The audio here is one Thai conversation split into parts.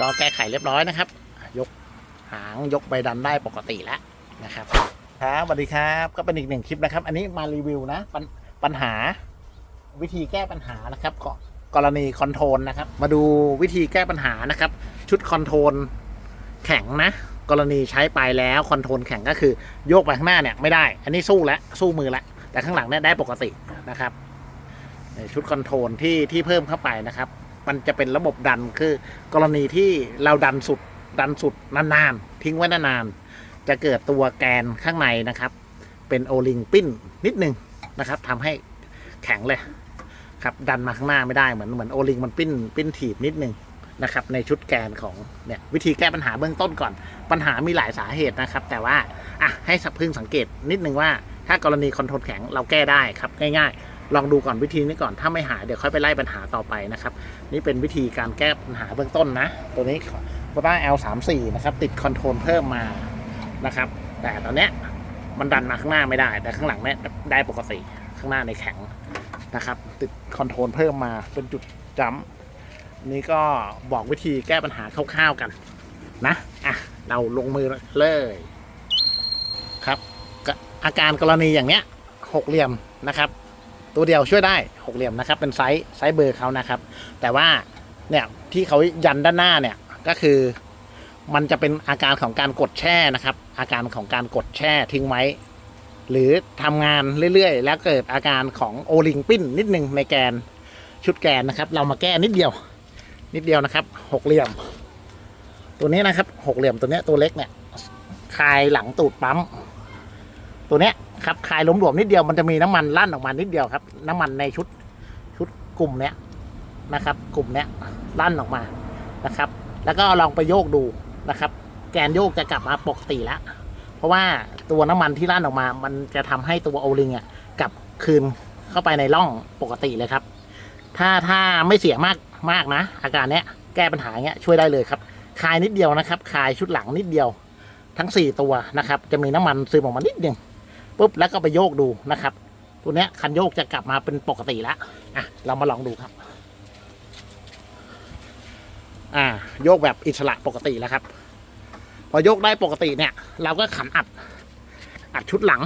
ก็แก้ไขเรียบร้อยนะครับ ยกหางยกใบดันได้ปกติแล้วนะครับ ครับสวัสดีครับก็เป็นอีกหนึ่งคลิปนะครับ อันนี้มารีวิวนะปปัญหาวิธีแก้ปัญหานะครับกกรณีคอนโทรลนะครับ มาดูวิธีแก้ปัญหานะครับ ชุดคอนโทรลแข็งนะ กรณีใช้ไปแล้วคอนโทรลแข็งก็คือ โยกไปข้างหน้าเนี่ยไม่ได้ อันนี้สู้แล้วสู้มือแล้วแต่ข้างหลังเนี่ยได้ปกตินะครับในชุดคอนโทรลที่ที่เพิ่มเข้าไปนะครับ มันจะเป็นระบบดันคือ กรณีที่เราดันสุดดันสุดนานๆทิ้งไว้นานๆจะเกิดตัวแกนข้างในนะครับ เป็นโอลิงปิ้นนิดนึงนะครับทำให้แข็งเลยครับดันมาข้างหน้าไม่ได้เหมือนเหมือนโอลิงมันปิ้นปิ้นถีบนิดนึงนะครับในชุดแกนของเนี่ยวิธีแก้ปัญหาเบื้องต้นก่อน ปัญหามีหลายสาเหตุนะครับ แต่ว่าอะให้สับพึ่งสังเกตนิดนึงว่า ถ้ากรณีคอนโทรลแข็งเราแก้ได้ครับง่าย ๆ ลองดูก่อนวิธีนี้ก่อนถ้าไม่หายเดี๋ยวค่อยไปไล่ปัญหาต่อไปนะครับ นี่เป็นวิธีการแก้ปัญหาเบื้องต้นนะ ตัวนี้ b o t a L34 นะครับติดคอนโทรลเพิ่มมานะครับ แต่ตอนเนี้ยมันดันมาข้างหน้าไม่ได้ แต่ข้างหลังเนี่ยได้ปกติข้างหน้าในแข็งนะครับ ติดคอนโทรลเพิ่มมาเป็นจุดจัมป์นี่ก็บอกวิธีแก้ปัญหาคร่าวๆกันนะอะเราลงมือเลยครับ อาการกรณีอย่างเนี้ยหกเหลี่ยมนะครับ ตัวเดียวช่วยได้หกเหลี่ยมนะครับ เป็นไซส์ไซส์เบอร์เขานะครับ แต่ว่าเนี่ยที่เขายันด้านหน้าเนี่ยก็คือมันจะเป็นอาการของการกดแช่นะครับ อาการของการกดแช่ทิ้งไว้ หรือทำงานเรื่อยๆ แล้วเกิดอาการของโอลิงปิ้นนิดนึงในแกนชุดแกนนะครับ เรามาแก้นิดเดียว นิดเดียวนะครับหกเหลี่ยม ตัวนี้นะครับหกเหลี่ยมตัวนี้ตัวเล็กเนี่ยคลายหลังตูดปั๊ม ตัวเนี้ยครับคลายหลวมนิดเดียวมันจะมีน้ำมันลั่นออกมานิดเดียวครับ น้ำมันในชุดชุดกลุ่มเนี้ยนะครับ กลุ่มเนี้ยลั่นออกมานะครับ แล้วก็ลองไปโยกดูนะครับ แกนโยกจะกลับมาปกติแล้วเพราะว่าตัวน้ำมันที่ลั่นออกมา มันจะทำให้ตัวโอลิงอะกลับคืนเข้าไปในร่องปกติเลยครับ ถ้าถ้าไม่เสียมากมากนะ อาการเนี้ยแก้ปัญหาเนี้ยช่วยได้เลยครับ คายนิดเดียวนะครับ คายชุดหลังนิดเดียว ทั้งสี่ตัวนะครับ จะมีน้ำมันซึมออกมานิดเดียว ปุ๊บแล้วก็ไปโยกดูนะครับตัวเนี้ยคันโยกจะกลับมาเป็นปกติแล้วอะเรามาลองดูครับ อ่า โยกแบบอิสระปกติแล้วครับ พอโยกได้ปกติเนี่ย เราก็ขันอัด อัดชุดหลัง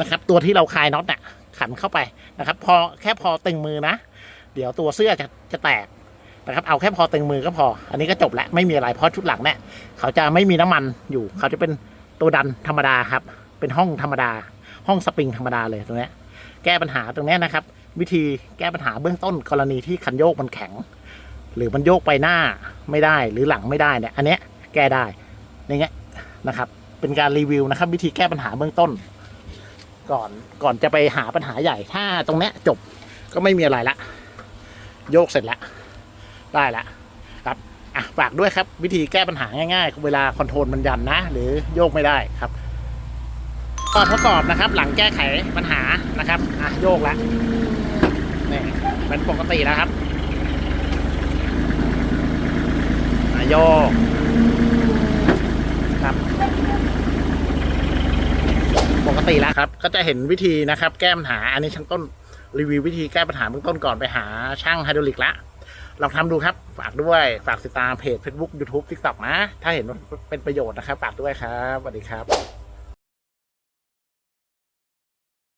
นะครับ ตัวที่เราคลายน็อตเนี่ยขันเข้าไปนะครับ พอแค่พอตึงมือนะ เดี๋ยวตัวเสื้อจะจะแตกนะครับ เอาแค่พอตึงมือก็พอ อันนี้ก็จบแล้วไม่มีอะไรเพราะชุดหลังเนี่ยเขาจะไม่มีน้ำมันอยู่ เขาจะเป็นตัวดันธรรมดาครับ เป็นห้องธรรมดา ห้องสปริงธรรมดาเลยตรงนี้แก้ปัญหาตรงนี้นะครับ วิธีแก้ปัญหาเบื้องต้นกรณีที่คันโยกมันแข็ง หรือมันโยกไปหน้าไม่ได้หรือหลังไม่ได้เนี่ยอันเนี้ยแก้ได้อย่างเงี้ยนะครับ เป็นการรีวิวนะครับ วิธีแก้ปัญหาเบื้องต้น ก่อนก่อนจะไปหาปัญหาใหญ่ถ้าตรงเนี้ยจบก็ไม่มีอะไรละ โยกเสร็จแล้วได้ละครับอะฝากด้วยครับ วิธีแก้ปัญหาง่ายๆ เวลาคอนโทรลมันยันนะ หรือโยกไม่ได้ครับ ก็ทดสอบนะครับ หลังแก้ไขปัญหานะครับอะโยกแล้วนี่เป็นปกติแล้วครับอะโยกครับ ปกติแล้วครับ ก็จะเห็นวิธีนะครับ แก้ปัญหา อันนี้ช่างต้นรีวิววิธีแก้ปัญหาเบื้องต้นก่อนไปหาช่างไฮดรอลิกละลองทำดูครับ ฝากด้วย ฝากติดตามเพจ Facebook YouTube TikTok นะ ถ้าเห็นเป็นประโยชน์นะครับ ฝากด้วยครับสวัสดีครับ